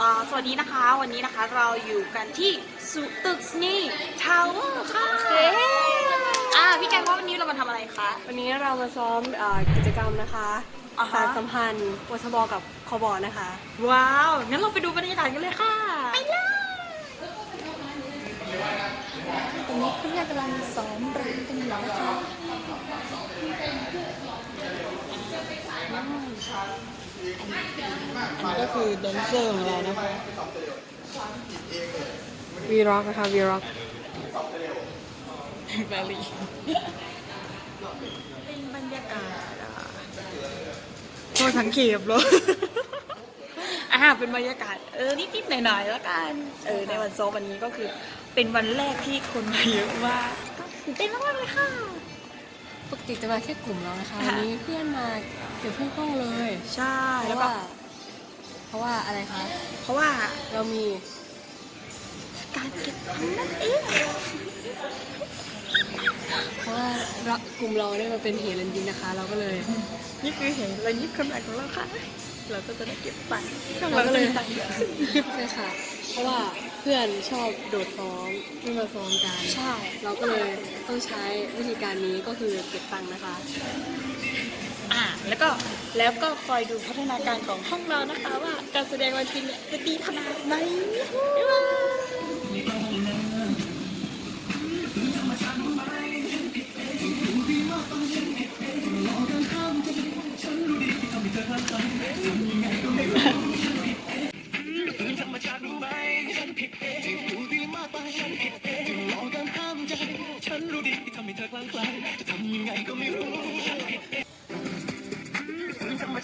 อ่าสวัสดีนะคะ วันนี้นะคะเราอยู่กันที่สุตึกนี่ทาวเวอร์ค่ะอ่าพี่แกงว่าวันนี้เรามาทำอะไรคะ วันนี้เรามาซ้อมเอ่อกิจกรรมนะคะอ่าฮะ สารสัมพันธ์วชบกับคบนะคะ ว้าว งั้นเราไปดูบรรยากาศกันเลยค่ะ ไปเลย ตอนนี้เพื่อนกำลังซ้อมรำกันอยู่นะคะ อันนี้ ก็คือแดนเซอร์ของเรานะคะวีร็อกนะคะวีร็อกแบลีเป็นบรรยากาศอะโทษสังเขปเลยอ่าเป็นบรรยากาศเออนิดๆหน่อยๆแล้วกันเออในวันซ้อมวันนี้ก็คือเป็นวันแรกที่คนมาเยอะมากก็ตื่นเต้นมากๆเลยค่ะปกติจะมาแค่กลุ่มเรานะคะค่ะวันนี้เพื่อนมาเกือบทุกห้องเลย ใช่เพแล้วราะก็ว่าเพ ราะว่าอะไรคะ เพราะว่าเรามี การเก็บตังค์นั่นเองเพราะว่าเรากลุ่มเราได้มาเป็นเฮลันยินนะคะ เราก็เลย นี่คือเห็นระยิบคำหนักของเราค่ะ เราก็จะได้เก็บตังค์เราก็เลยตังค์เยอะใช่ค่ะ เพราะว่าเพื่อนชอบโดดซ้อมไม่มาซ้อมกัน ใช่ เราก็เลยต้องใช้วิธีการนี้ก็คือเก็บตังค์นะคะ อ่าแล้วก็แล้วก็คอยดูพัฒนาการของห้องเรานะคะ ว่าการแสดงวันจริงเนี่ยจะดีขนาดไหนบ๊ายบาย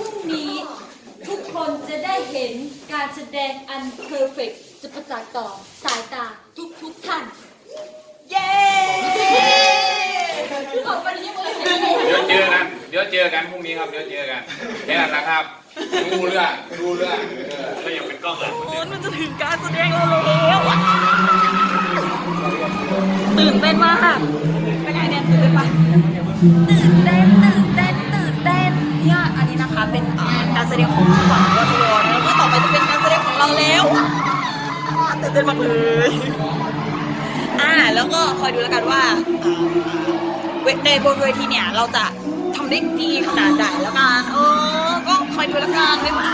รุ่งนี้ ทุกคนจะได้เห็นการแสดงอันเพอร์เฟกจะประจักษ์ต่อสายตาทุกทุกๆท่าน เย้บอกวันนี้ยังไม่เห็นเลยเดี๋ยวเจอกันเดี๋ยวเจอกันพรุ่งนี้ครับ เดี๋ยวเจอกันแค่นั้นนะครับ ดูเรื่องดูเรื่องเออ ก็ยังเป็นกล้องหลัง โอ้มันจะถึงการแสดงเราแล้วอะตื่นเต้นมากเป็นไงเนี่ยตื่นเต้นปะตื่นเต้นตื่น แสดงของฝั่งวัตวรแล้วก็ต่อไปจะเป็นการแสดงของเราแล้วตื่นเต้นมากเลยอ่าแล้วก็คอยดูแล้วกันว่าเวในบนเวทีเนี่ยเราจะทำได้ดีขนาดไหนแล้วกันเออก็คอยดูแล้วกันไม่มา